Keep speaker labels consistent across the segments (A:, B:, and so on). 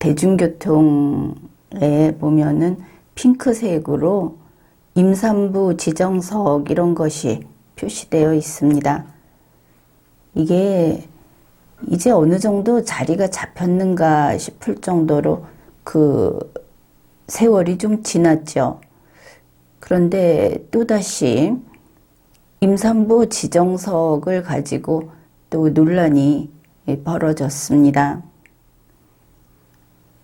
A: 대중교통에 보면은 핑크색으로 임산부 지정석 이런 것이 표시되어 있습니다. 이게 이제 어느 정도 자리가 잡혔는가 싶을 정도로 그 세월이 좀 지났죠. 그런데 또다시 임산부 지정석을 가지고 또 논란이 벌어졌습니다.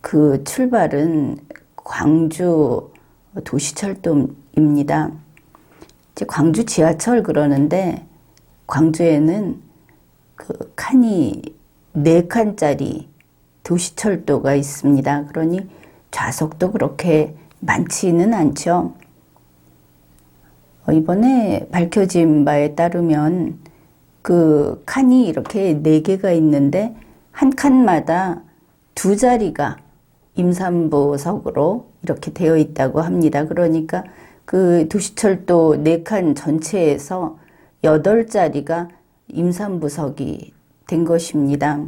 A: 그 출발은 광주 도시철도입니다. 이제 광주 지하철 그러는데 광주에는 그 칸이 네 칸짜리 도시철도가 있습니다. 그러니 좌석도 그렇게 많지는 않죠. 어, 이번에 밝혀진 바에 따르면 그 칸이 이렇게 네 개가 있는데 한 칸마다 두 자리가 임산부석으로 이렇게 되어 있다고 합니다. 그러니까 그 도시철도 네 칸 전체에서 여덟 자리가 임산부석이 된 것입니다.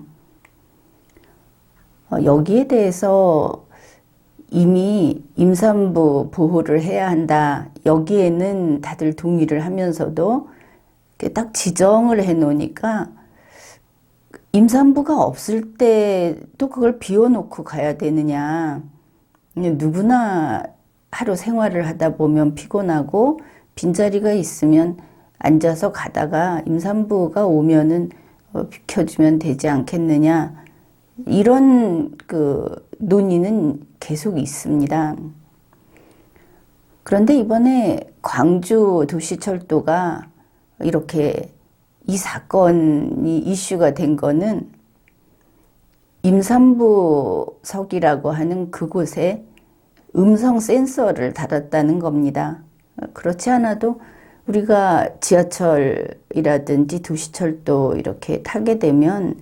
A: 어, 여기에 대해서 이미 임산부 보호를 해야 한다. 여기에는 다들 동의를 하면서도 딱 지정을 해 놓으니까 임산부가 없을 때 또 그걸 비워놓고 가야 되느냐. 누구나 하루 생활을 하다 보면 피곤하고 빈자리가 있으면 앉아서 가다가 임산부가 오면은 어, 비켜주면 되지 않겠느냐. 이런 그 논의는 계속 있습니다. 그런데 이번에 광주 도시철도가 이렇게 이 사건이 이슈가 된 거는 임산부석이라고 하는 그곳에 음성 센서를 달았다는 겁니다. 그렇지 않아도 우리가 지하철이라든지 도시철도 이렇게 타게 되면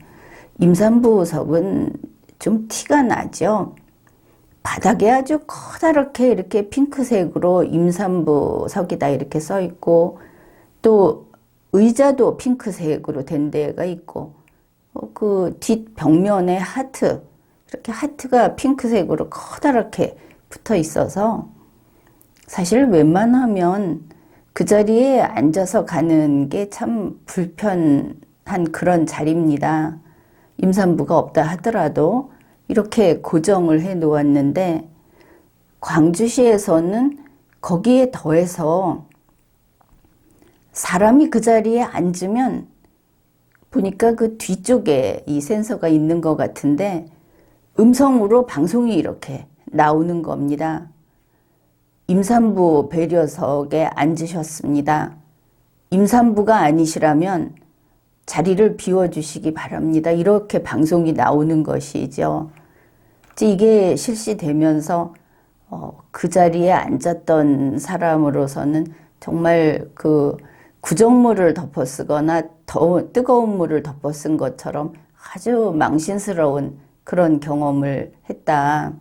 A: 임산부석은 좀 티가 나죠. 바닥에 아주 커다랗게 이렇게 핑크색으로 임산부석이다 이렇게 써 있고 또 의자도 핑크색으로 된 데가 있고 어, 그 뒷 벽면에 하트 이렇게 하트가 핑크색으로 커다랗게 붙어 있어서 사실 웬만하면 그 자리에 앉아서 가는 게 참 불편한 그런 자리입니다. 임산부가 없다 하더라도 이렇게 고정을 해 놓았는데 광주시에서는 거기에 더해서 사람이 그 자리에 앉으면 보니까 그 뒤쪽에 이 센서가 있는 것 같은데 음성으로 방송이 이렇게 나오는 겁니다. 임산부 배려석에 앉으셨습니다. 임산부가 아니시라면 자리를 비워주시기 바랍니다. 이렇게 방송이 나오는 것이죠. 이게 실시되면서 어, 그 자리에 앉았던 사람으로서는 정말 그 구정물을 덮어 쓰거나 더 뜨거운 물을 덮어 쓴 것처럼 아주 망신스러운 그런 경험을 했다.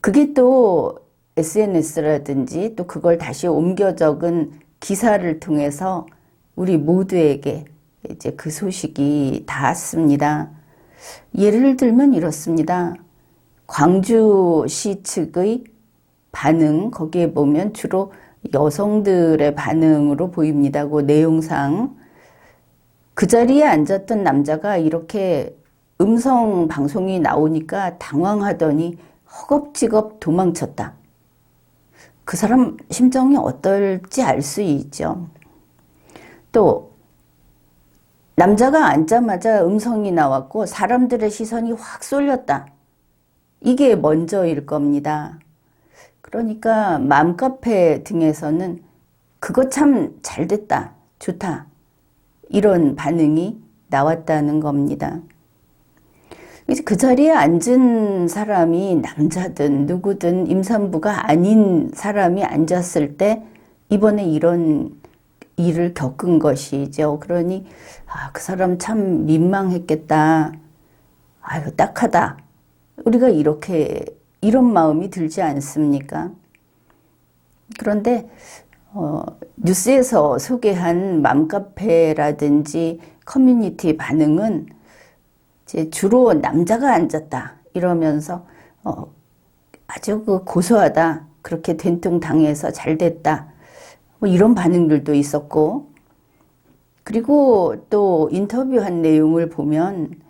A: 그게 또 SNS라든지 또 그걸 다시 옮겨 적은 기사를 통해서 우리 모두에게 이제 그 소식이 닿았습니다. 예를 들면 이렇습니다. 광주시 측의 반응, 거기에 보면 주로 여성들의 반응으로 보입니다. 그 내용상. 그 자리에 앉았던 남자가 이렇게 음성 방송이 나오니까 당황하더니 허겁지겁 도망쳤다. 그 사람 심정이 어떨지 알 수 있죠. 또 남자가 앉자마자 음성이 나왔고 사람들의 시선이 확 쏠렸다. 이게 먼저일 겁니다. 그러니까 맘카페 등에서는 그거 참 잘 됐다. 좋다. 이런 반응이 나왔다는 겁니다. 이제 그 자리에 앉은 사람이 남자든 누구든 임산부가 아닌 사람이 앉았을 때 이번에 이런 일을 겪은 것이죠. 그러니 아, 그 사람 참 민망했겠다. 아유, 딱하다. 우리가 이렇게 이런 마음이 들지 않습니까? 그런데 어, 뉴스에서 소개한 맘카페라든지 커뮤니티 반응은 주로 남자가 앉았다 이러면서 어, 아주 그 고소하다. 그렇게 된통 당해서 잘 됐다. 뭐 이런 반응들도 있었고 그리고 또 인터뷰한 내용을 보면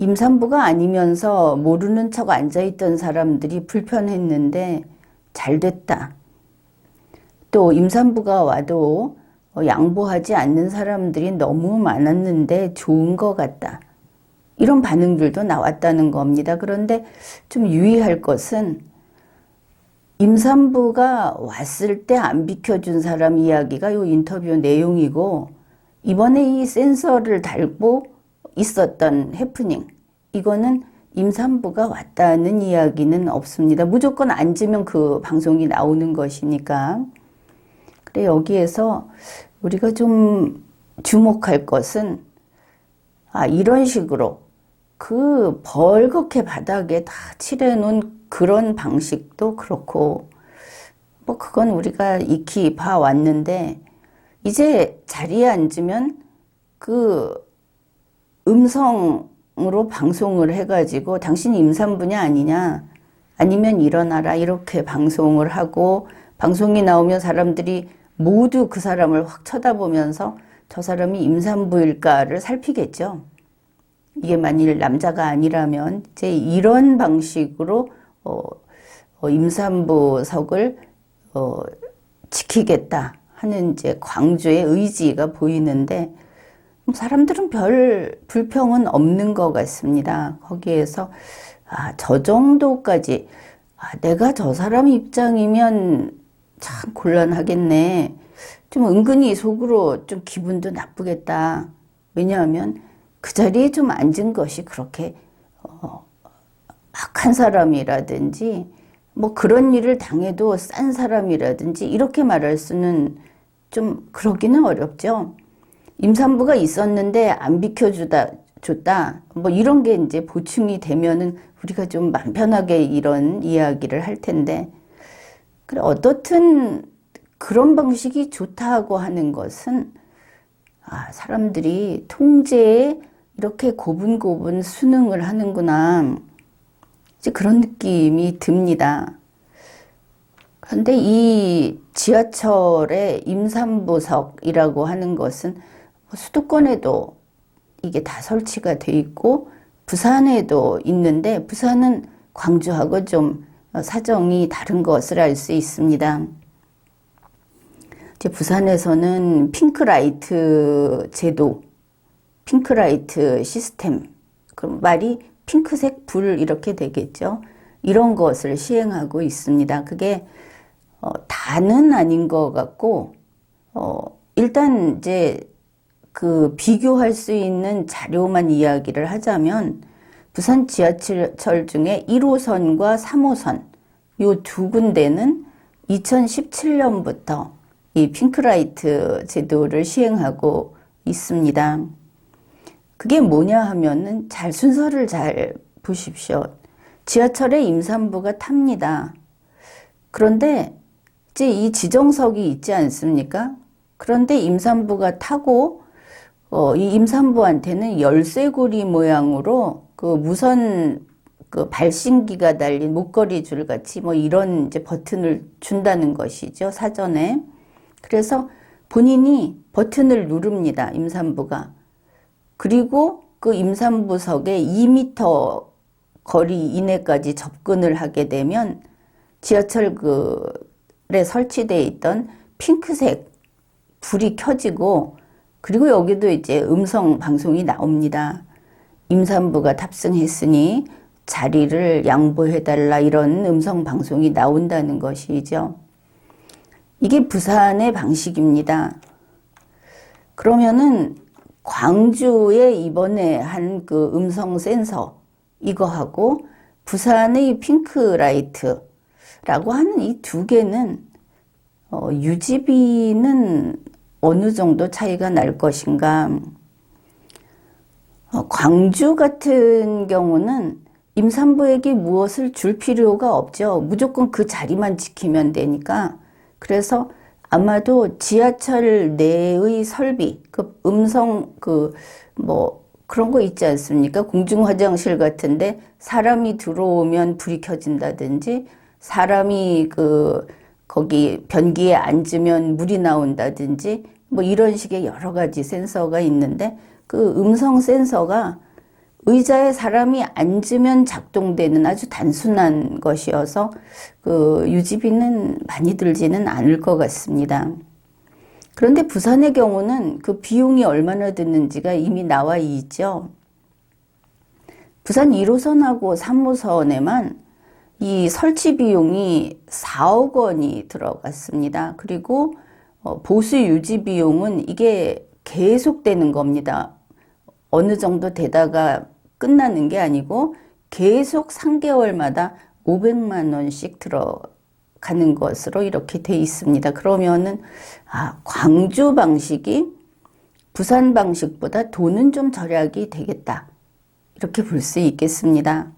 A: 임산부가 아니면서 모르는 척 앉아있던 사람들이 불편했는데 잘 됐다. 또 임산부가 와도 양보하지 않는 사람들이 너무 많았는데 좋은 것 같다. 이런 반응들도 나왔다는 겁니다. 그런데 좀 유의할 것은 임산부가 왔을 때 안 비켜준 사람 이야기가 요 인터뷰 내용이고 이번에 이 센서를 달고 있었던 해프닝 이거는 임산부가 왔다는 이야기는 없습니다. 무조건 앉으면 그 방송이 나오는 것이니까. 그래 여기에서 우리가 좀 주목할 것은 아 이런 식으로 그 벌겋게 바닥에 다 칠해놓은 그런 방식도 그렇고 뭐 그건 우리가 익히 봐왔는데 이제 자리에 앉으면 그 음성으로 방송을 해가지고 당신이 임산부냐 아니냐 아니면 일어나라 이렇게 방송을 하고 방송이 나오면 사람들이 모두 그 사람을 확 쳐다보면서 저 사람이 임산부일까를 살피겠죠. 이게 만일 남자가 아니라면 이제 이런 방식으로 어, 어, 임산부석을 어, 지키겠다 하는 이제 광주의 의지가 보이는데 사람들은 별 불평은 없는 것 같습니다. 거기에서 아, 저 정도까지 아, 내가 저 사람 입장이면 참 곤란하겠네. 좀 은근히 속으로 좀 기분도 나쁘겠다. 왜냐하면 그 자리에 좀 앉은 것이 그렇게 어, 악한 사람이라든지 뭐 그런 일을 당해도 싼 사람이라든지 이렇게 말할 수는 좀 그러기는 어렵죠. 임산부가 있었는데 안 비켜주다 줬다. 뭐 이런 게 이제 보충이 되면은 우리가 좀 맘 편하게 이런 이야기를 할 텐데. 그래 어떻든 그런 방식이 좋다고 하는 것은 아 사람들이 통제에 이렇게 고분고분 수능을 하는구나. 이제 그런 느낌이 듭니다. 그런데 이 지하철의 임산부석이라고 하는 것은 수도권에도 이게 다 설치가 돼 있고 부산에도 있는데 부산은 광주하고 좀 사정이 다른 것을 알 수 있습니다. 이제 부산에서는 핑크라이트 제도, 핑크라이트 시스템, 그 말이 핑크색 불 이렇게 되겠죠. 이런 것을 시행하고 있습니다. 그게 어, 다는 아닌 것 같고 어, 일단 이제 그 비교할 수 있는 자료만 이야기를 하자면 부산 지하철 중에 1호선과 3호선 요 두 군데는 2017년부터 이 핑크라이트 제도를 시행하고 있습니다. 그게 뭐냐 하면은 잘 순서를 잘 보십시오. 지하철에 임산부가 탑니다. 그런데 이제 이 지정석이 있지 않습니까? 그런데 임산부가 타고 어, 이 임산부한테는 열쇠고리 모양으로 그 무선 그 발신기가 달린 목걸이 줄 같이 뭐 이런 이제 버튼을 준다는 것이죠 사전에. 그래서 본인이 버튼을 누릅니다 임산부가. 그리고 그 임산부석에 2미터 거리 이내까지 접근을 하게 되면 지하철 그에 설치되어 있던 핑크색 불이 켜지고 그리고 여기도 이제 음성 방송이 나옵니다. 임산부가 탑승했으니 자리를 양보해달라 이런 음성 방송이 나온다는 것이죠. 이게 부산의 방식입니다. 그러면은 광주에 이번에 한 그 음성 센서 이거하고 부산의 핑크라이트라고 하는 이 두 개는 어, 유지비는 어느 정도 차이가 날 것인가. 어, 광주 같은 경우는 임산부에게 무엇을 줄 필요가 없죠. 무조건 그 자리만 지키면 되니까. 그래서 아마도 지하철 내의 설비, 그 음성 그 뭐 그런 거 있지 않습니까? 공중 화장실 같은데 사람이 들어오면 불이 켜진다든지 사람이 그 거기 변기에 앉으면 물이 나온다든지 뭐 이런 식의 여러 가지 센서가 있는데 그 음성 센서가 의자에 사람이 앉으면 작동되는 아주 단순한 것이어서 그 유지비는 많이 들지는 않을 것 같습니다. 그런데 부산의 경우는 그 비용이 얼마나 드는지가 이미 나와 있죠. 부산 1호선하고 3호선에만 이 설치 비용이 4억 원이 들어갔습니다. 그리고 어, 보수 유지 비용은 이게 계속되는 겁니다. 어느 정도 되다가 끝나는 게 아니고 계속 3개월마다 500만 원씩 들어가는 것으로 이렇게 돼 있습니다. 그러면은 아, 광주 방식이 부산 방식보다 돈은 좀 절약이 되겠다. 이렇게 볼 수 있겠습니다.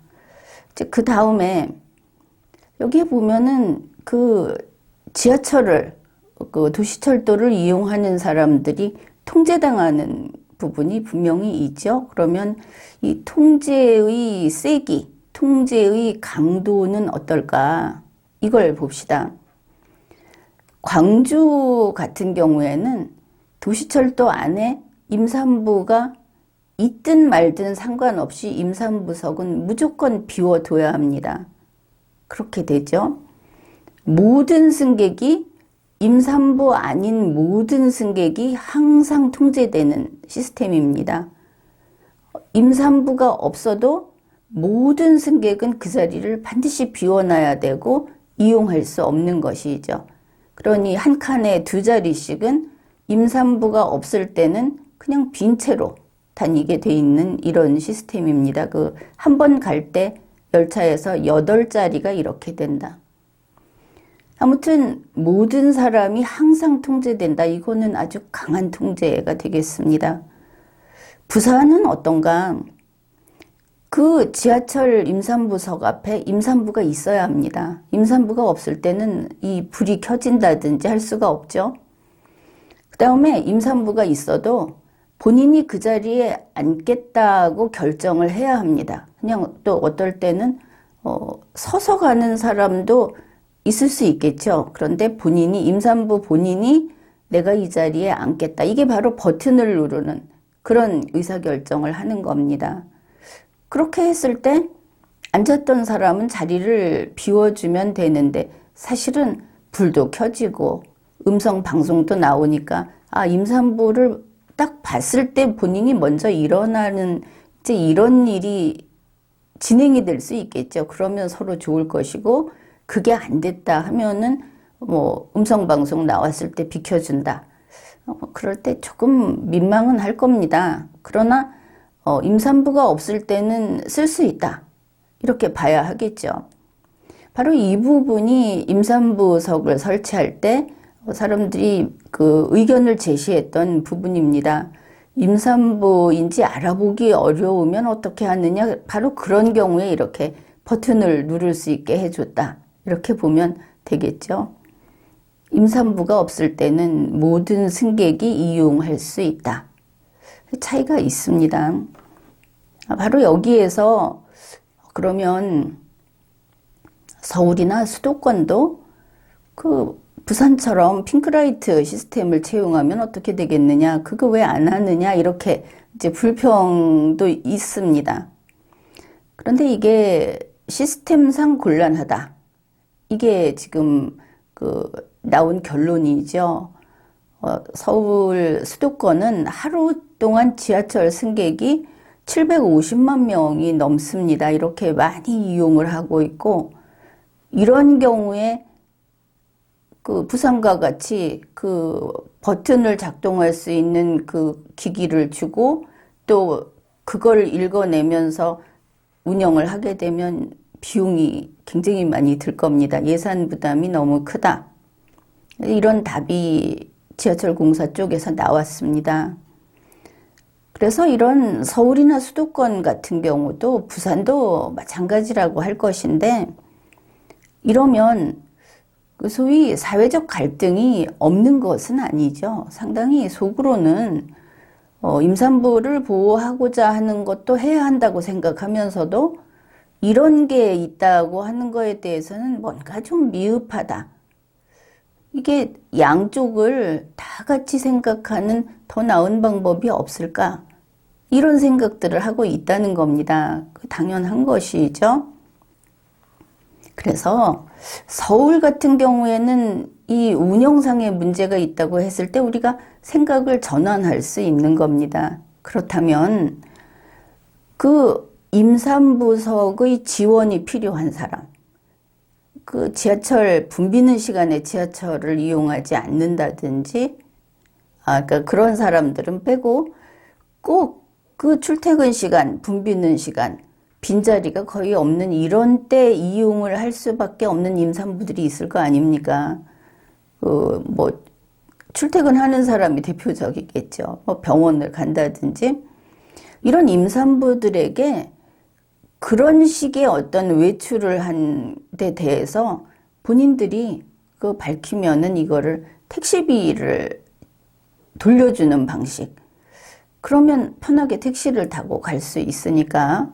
A: 그 다음에 여기에 보면은 그 지하철을 그 도시철도를 이용하는 사람들이 통제당하는 부분이 분명히 있죠. 그러면 이 통제의 세기, 통제의 강도는 어떨까? 이걸 봅시다. 광주 같은 경우에는 도시철도 안에 임산부가 있든 말든 상관없이 임산부석은 무조건 비워둬야 합니다. 그렇게 되죠. 모든 승객이 임산부 아닌 모든 승객이 항상 통제되는 시스템입니다. 임산부가 없어도 모든 승객은 그 자리를 반드시 비워놔야 되고 이용할 수 없는 것이죠. 그러니 한 칸에 두 자리씩은 임산부가 없을 때는 그냥 빈 채로 다니게 돼 있는 이런 시스템입니다. 그 한 번 갈 때 열차에서 여덟 자리가 이렇게 된다. 아무튼 모든 사람이 항상 통제된다. 이거는 아주 강한 통제가 되겠습니다. 부산은 어떤가? 그 지하철 임산부석 앞에 임산부가 있어야 합니다. 임산부가 없을 때는 이 불이 켜진다든지 할 수가 없죠. 그 다음에 임산부가 있어도 본인이 그 자리에 앉겠다고 결정을 해야 합니다. 그냥 또 어떨 때는 어, 서서 가는 사람도 있을 수 있겠죠. 그런데 본인이 임산부 본인이 내가 이 자리에 앉겠다. 이게 바로 버튼을 누르는 그런 의사결정을 하는 겁니다. 그렇게 했을 때 앉았던 사람은 자리를 비워주면 되는데 사실은 불도 켜지고 음성 방송도 나오니까 아 임산부를 딱 봤을 때 본인이 먼저 일어나는 이제 이런 일이 진행이 될 수 있겠죠. 그러면 서로 좋을 것이고 그게 안 됐다 하면은 뭐 음성 방송 나왔을 때 비켜준다. 어, 그럴 때 조금 민망은 할 겁니다. 그러나 어, 임산부가 없을 때는 쓸 수 있다. 이렇게 봐야 하겠죠. 바로 이 부분이 임산부석을 설치할 때 사람들이 그 의견을 제시했던 부분입니다. 임산부인지 알아보기 어려우면 어떻게 하느냐? 바로 그런 경우에 이렇게 버튼을 누를 수 있게 해줬다. 이렇게 보면 되겠죠. 임산부가 없을 때는 모든 승객이 이용할 수 있다. 차이가 있습니다. 바로 여기에서 그러면 서울이나 수도권도 그 부산처럼 핑크라이트 시스템을 채용하면 어떻게 되겠느냐, 그거 왜 안 하느냐, 이렇게 이제 불평도 있습니다. 그런데 이게 시스템상 곤란하다. 이게 지금 그 나온 결론이죠. 어, 서울 수도권은 하루 동안 지하철 승객이 750만 명이 넘습니다. 이렇게 많이 이용을 하고 있고, 이런 경우에 그 부산과 같이 그 버튼을 작동할 수 있는 그 기기를 주고 또 그걸 읽어내면서 운영을 하게 되면 비용이 굉장히 많이 들 겁니다. 예산 부담이 너무 크다. 이런 답이 지하철 공사 쪽에서 나왔습니다. 그래서 이런 서울이나 수도권 같은 경우도 부산도 마찬가지라고 할 것인데 이러면 그 소위 사회적 갈등이 없는 것은 아니죠. 상당히 속으로는 어, 임산부를 보호하고자 하는 것도 해야 한다고 생각하면서도 이런 게 있다고 하는 거에 대해서는 뭔가 좀 미흡하다. 이게 양쪽을 다 같이 생각하는 더 나은 방법이 없을까? 이런 생각들을 하고 있다는 겁니다. 그 당연한 것이죠. 그래서 서울 같은 경우에는 이 운영상의 문제가 있다고 했을 때 우리가 생각을 전환할 수 있는 겁니다. 그렇다면 그 임산부석의 지원이 필요한 사람, 그 지하철 붐비는 시간에 지하철을 이용하지 않는다든지, 아, 그러니까 그런 사람들은 빼고 꼭 그 출퇴근 시간, 붐비는 시간, 빈자리가 거의 없는 이런 때 이용을 할 수밖에 없는 임산부들이 있을 거 아닙니까? 그, 뭐, 출퇴근하는 사람이 대표적이겠죠. 뭐 병원을 간다든지. 이런 임산부들에게 그런 식의 어떤 외출을 한 데 대해서 본인들이 그 밝히면은 이거를 택시비를 돌려주는 방식. 그러면 편하게 택시를 타고 갈 수 있으니까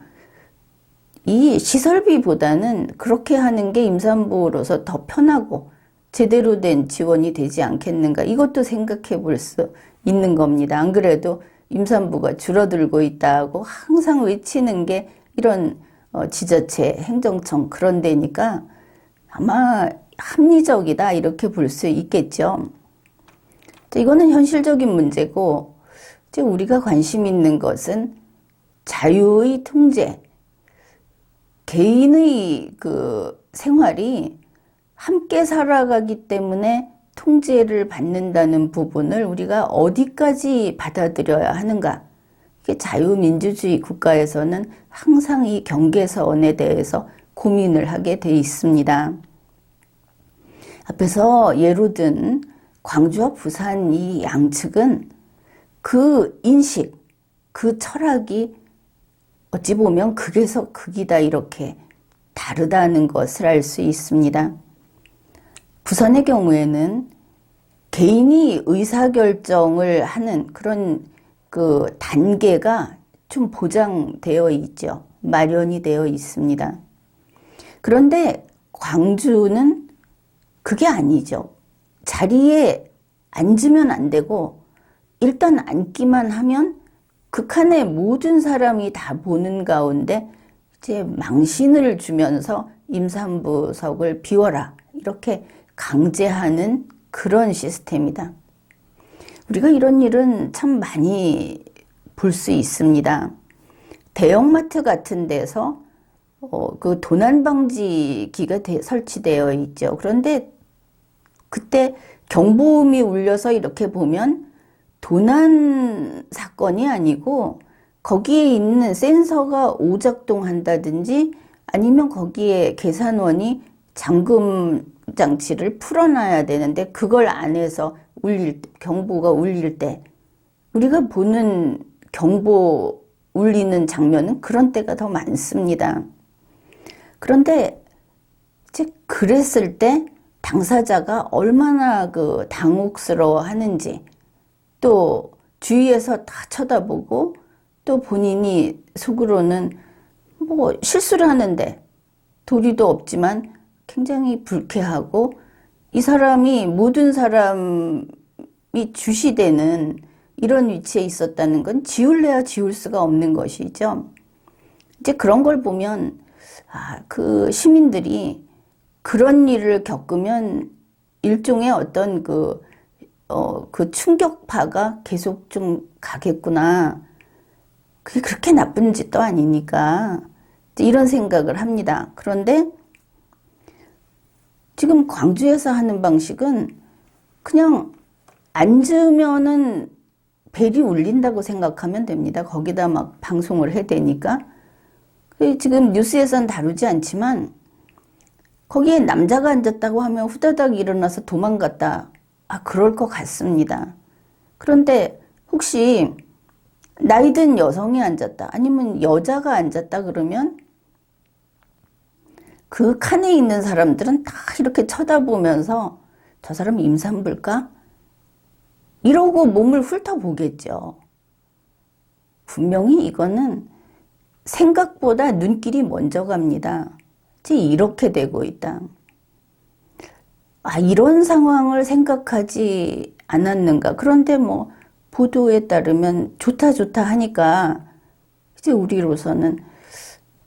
A: 이 시설비보다는 그렇게 하는 게 임산부로서 더 편하고 제대로 된 지원이 되지 않겠는가. 이것도 생각해 볼 수 있는 겁니다. 안 그래도 임산부가 줄어들고 있다고 항상 외치는 게 이런 어, 지자체, 행정청 그런 데니까 아마 합리적이다 이렇게 볼 수 있겠죠. 이거는 현실적인 문제고 이제 우리가 관심 있는 것은 자유의 통제, 개인의 그 생활이 함께 살아가기 때문에 통제를 받는다는 부분을 우리가 어디까지 받아들여야 하는가. 자유민주주의 국가에서는 항상 이 경계선에 대해서 고민을 하게 돼 있습니다. 앞에서 예로 든 광주와 부산 이 양측은 그 인식, 그 철학이 어찌 보면 극에서 극이다 이렇게 다르다는 것을 알 수 있습니다. 부산의 경우에는 개인이 의사결정을 하는 그런 그 단계가 좀 보장되어 있죠. 마련이 되어 있습니다. 그런데 광주는 그게 아니죠. 자리에 앉으면 안 되고 일단 앉기만 하면 극한의 모든 사람이 다 보는 가운데 이제 망신을 주면서 임산부석을 비워라 이렇게 강제하는 그런 시스템이다. 우리가 이런 일은 참 많이 볼 수 있습니다. 대형마트 같은 데서 어, 그 도난 방지기가 대, 설치되어 있죠. 그런데 그때 경보음이 울려서 이렇게 보면 도난 사건이 아니고 거기에 있는 센서가 오작동한다든지 아니면 거기에 계산원이 잠금 장치를 풀어놔야 되는데 그걸 안 해서 울릴 경보가 울릴 때 우리가 보는 경보 울리는 장면은 그런 때가 더 많습니다. 그런데 이제 그랬을 때 당사자가 얼마나 그 당혹스러워 하는지 또 주위에서 다 쳐다보고 또 본인이 속으로는 뭐 실수를 하는데 도리도 없지만 굉장히 불쾌하고 이 사람이 모든 사람이 주시되는 이런 위치에 있었다는 건 지울래야 지울 수가 없는 것이죠. 이제 그런 걸 보면 아, 그 시민들이 그런 일을 겪으면 일종의 어떤 그, 어, 그 충격파가 계속 좀 가겠구나. 그게 그렇게 나쁜 짓도 아니니까. 이런 생각을 합니다. 그런데 지금 광주에서 하는 방식은 그냥 앉으면은 벨이 울린다고 생각하면 됩니다. 거기다 막 방송을 해대니까. 지금 뉴스에선 다루지 않지만 거기에 남자가 앉았다고 하면 후다닥 일어나서 도망갔다. 아, 그럴 것 같습니다. 그런데 혹시 나이든 여성이 앉았다. 아니면 여자가 앉았다 그러면 그 칸에 있는 사람들은 다 이렇게 쳐다보면서 저 사람 임산부일까? 이러고 몸을 훑어보겠죠. 분명히 이거는 생각보다 눈길이 먼저 갑니다. 이렇게 되고 있다. 아, 이런 상황을 생각하지 않았는가. 그런데 뭐, 보도에 따르면 좋다, 좋다 하니까, 이제 우리로서는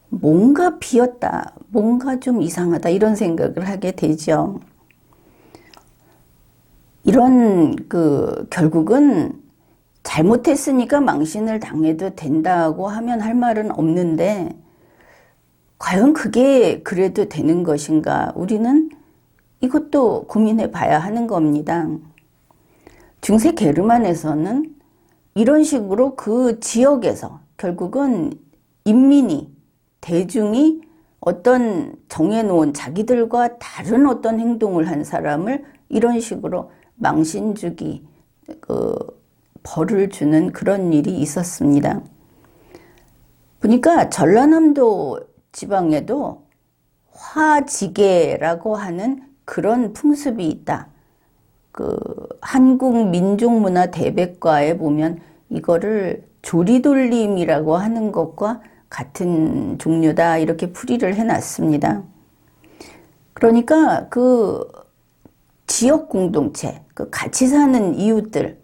A: 뭔가 비었다, 뭔가 좀 이상하다, 이런 생각을 하게 되죠. 이런, 그, 결국은 잘못했으니까 망신을 당해도 된다고 하면 할 말은 없는데, 과연 그게 그래도 되는 것인가? 우리는 이것도 고민해 봐야 하는 겁니다. 중세 게르만에서는 이런 식으로 그 지역에서 결국은 인민이, 대중이 어떤 정해놓은 자기들과 다른 어떤 행동을 한 사람을 이런 식으로 망신 주기, 그, 벌을 주는 그런 일이 있었습니다. 보니까 전라남도 지방에도 화지계라고 하는 그런 풍습이 있다. 그 한국 민족문화 대백과에 보면 이거를 조리돌림이라고 하는 것과 같은 종류다 이렇게 풀이를 해놨습니다. 그러니까 그 지역 공동체, 그 같이 사는 이웃들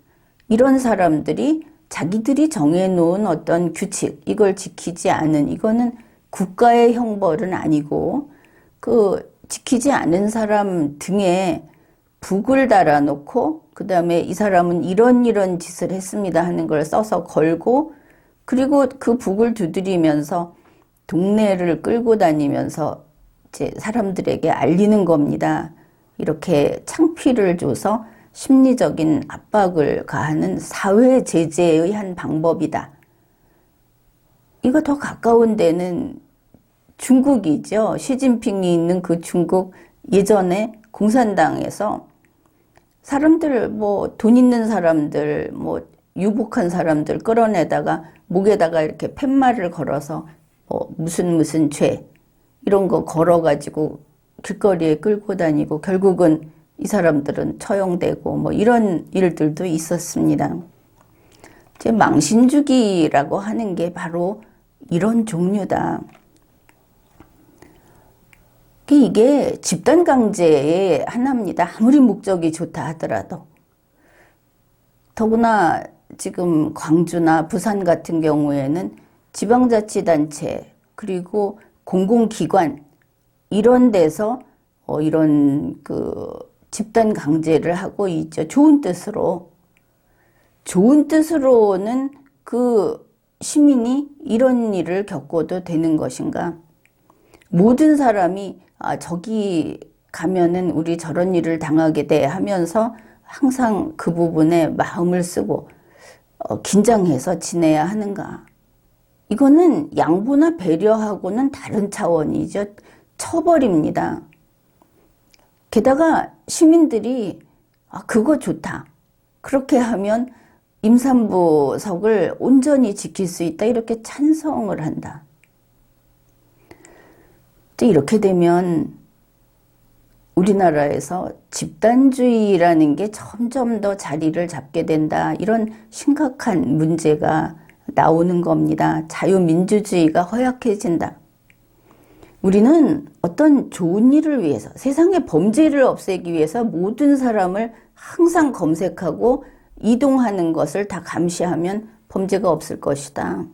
A: 이런 사람들이 자기들이 정해놓은 어떤 규칙 이걸 지키지 않은 이거는 국가의 형벌은 아니고 그 지키지 않은 사람 등에 북을 달아놓고 그 다음에 이 사람은 이런 이런 짓을 했습니다 하는 걸 써서 걸고 그리고 그 북을 두드리면서 동네를 끌고 다니면서 이제 사람들에게 알리는 겁니다. 이렇게 창피를 줘서 심리적인 압박을 가하는 사회 제재의 한 방법이다. 이거 더 가까운 데는 중국이죠. 시진핑이 있는 그 중국 예전에 공산당에서 사람들 뭐 돈 있는 사람들 뭐 유복한 사람들 끌어내다가 목에다가 이렇게 팻말을 걸어서 뭐 무슨 무슨 죄 이런 거 걸어가지고 길거리에 끌고 다니고 결국은 이 사람들은 처형되고 뭐 이런 일들도 있었습니다. 제 망신주기라고 하는 게 바로 이런 종류다. 이게 집단 강제의 하나입니다. 아무리 목적이 좋다 하더라도. 더구나 지금 광주나 부산 같은 경우에는 지방자치단체 그리고 공공기관 이런 데서 어 이런 그 집단 강제를 하고 있죠. 좋은 뜻으로. 좋은 뜻으로는 그 시민이 이런 일을 겪어도 되는 것인가? 모든 사람이 아, 저기 가면은 우리 저런 일을 당하게 돼 하면서 항상 그 부분에 마음을 쓰고 어, 긴장해서 지내야 하는가. 이거는 양보나 배려하고는 다른 차원이죠. 처벌입니다. 게다가 시민들이 아, 그거 좋다. 그렇게 하면 임산부석을 온전히 지킬 수 있다. 이렇게 찬성을 한다. 이렇게 되면 우리나라에서 집단주의라는 게 점점 더 자리를 잡게 된다. 이런 심각한 문제가 나오는 겁니다. 자유민주주의가 허약해진다. 우리는 어떤 좋은 일을 위해서, 세상의 범죄를 없애기 위해서 모든 사람을 항상 검색하고 이동하는 것을 다 감시하면 범죄가 없을 것이다.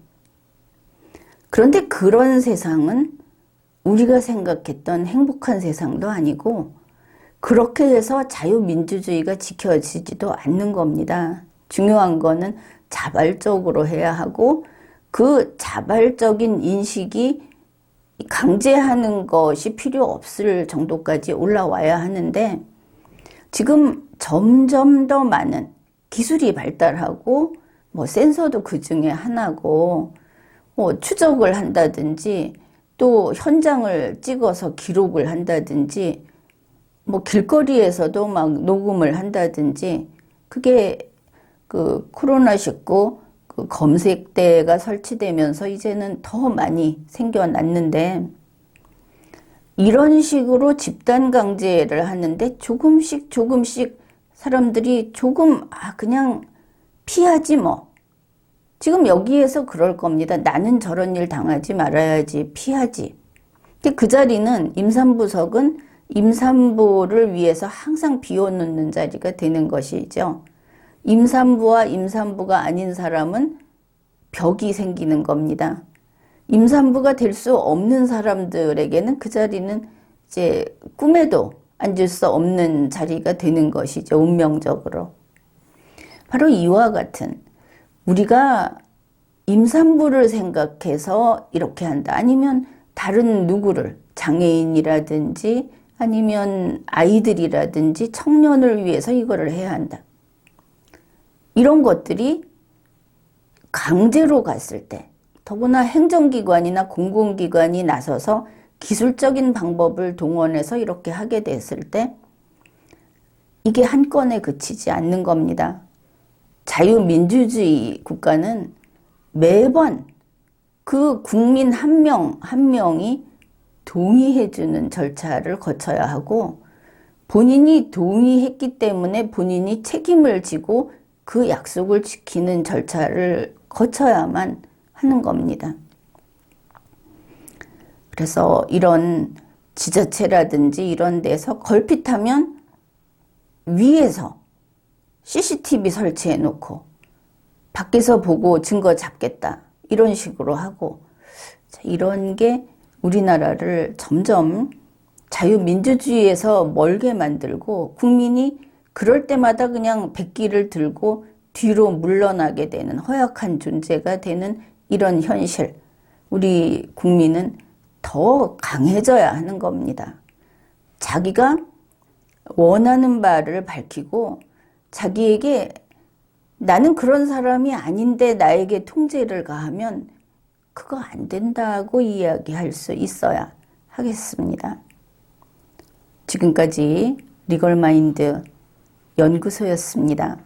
A: 그런데 그런 세상은 우리가 생각했던 행복한 세상도 아니고 그렇게 해서 자유민주주의가 지켜지지도 않는 겁니다. 중요한 거는 자발적으로 해야 하고 그 자발적인 인식이 강제하는 것이 필요 없을 정도까지 올라와야 하는데 지금 점점 더 많은 기술이 발달하고 뭐 센서도 그 중에 하나고 뭐 추적을 한다든지 또 현장을 찍어서 기록을 한다든지 뭐 길거리에서도 막 녹음을 한다든지 그게 그 코로나19 그 검색대가 설치되면서 이제는 더 많이 생겨났는데 이런 식으로 집단 강제를 하는데 조금씩 조금씩 사람들이 조금 아 그냥 피하지 뭐 지금 여기에서 그럴 겁니다. 나는 저런 일 당하지 말아야지, 피하지. 근데 그 자리는 임산부석은 임산부를 위해서 항상 비워놓는 자리가 되는 것이죠. 임산부와 임산부가 아닌 사람은 벽이 생기는 겁니다. 임산부가 될 수 없는 사람들에게는 그 자리는 이제 꿈에도 앉을 수 없는 자리가 되는 것이죠. 운명적으로. 바로 이와 같은 우리가 임산부를 생각해서 이렇게 한다. 아니면 다른 누구를 장애인이라든지 아니면 아이들이라든지 청년을 위해서 이거를 해야 한다. 이런 것들이 강제로 갔을 때 더구나 행정기관이나 공공기관이 나서서 기술적인 방법을 동원해서 이렇게 하게 됐을 때 이게 한 건에 그치지 않는 겁니다. 자유민주주의 국가는 매번 그 국민 한 명, 한 명이 동의해주는 절차를 거쳐야 하고 본인이 동의했기 때문에 본인이 책임을 지고 그 약속을 지키는 절차를 거쳐야만 하는 겁니다. 그래서 이런 지자체라든지 이런 데서 걸핏하면 위에서 CCTV 설치해 놓고 밖에서 보고 증거 잡겠다. 이런 식으로 하고 이런 게 우리나라를 점점 자유민주주의에서 멀게 만들고 국민이 그럴 때마다 그냥 백기를 들고 뒤로 물러나게 되는 허약한 존재가 되는 이런 현실. 우리 국민은 더 강해져야 하는 겁니다. 자기가 원하는 바를 밝히고 자기에게 나는 그런 사람이 아닌데 나에게 통제를 가하면 그거 안 된다고 이야기할 수 있어야 하겠습니다. 지금까지 리걸마인드 연구소였습니다.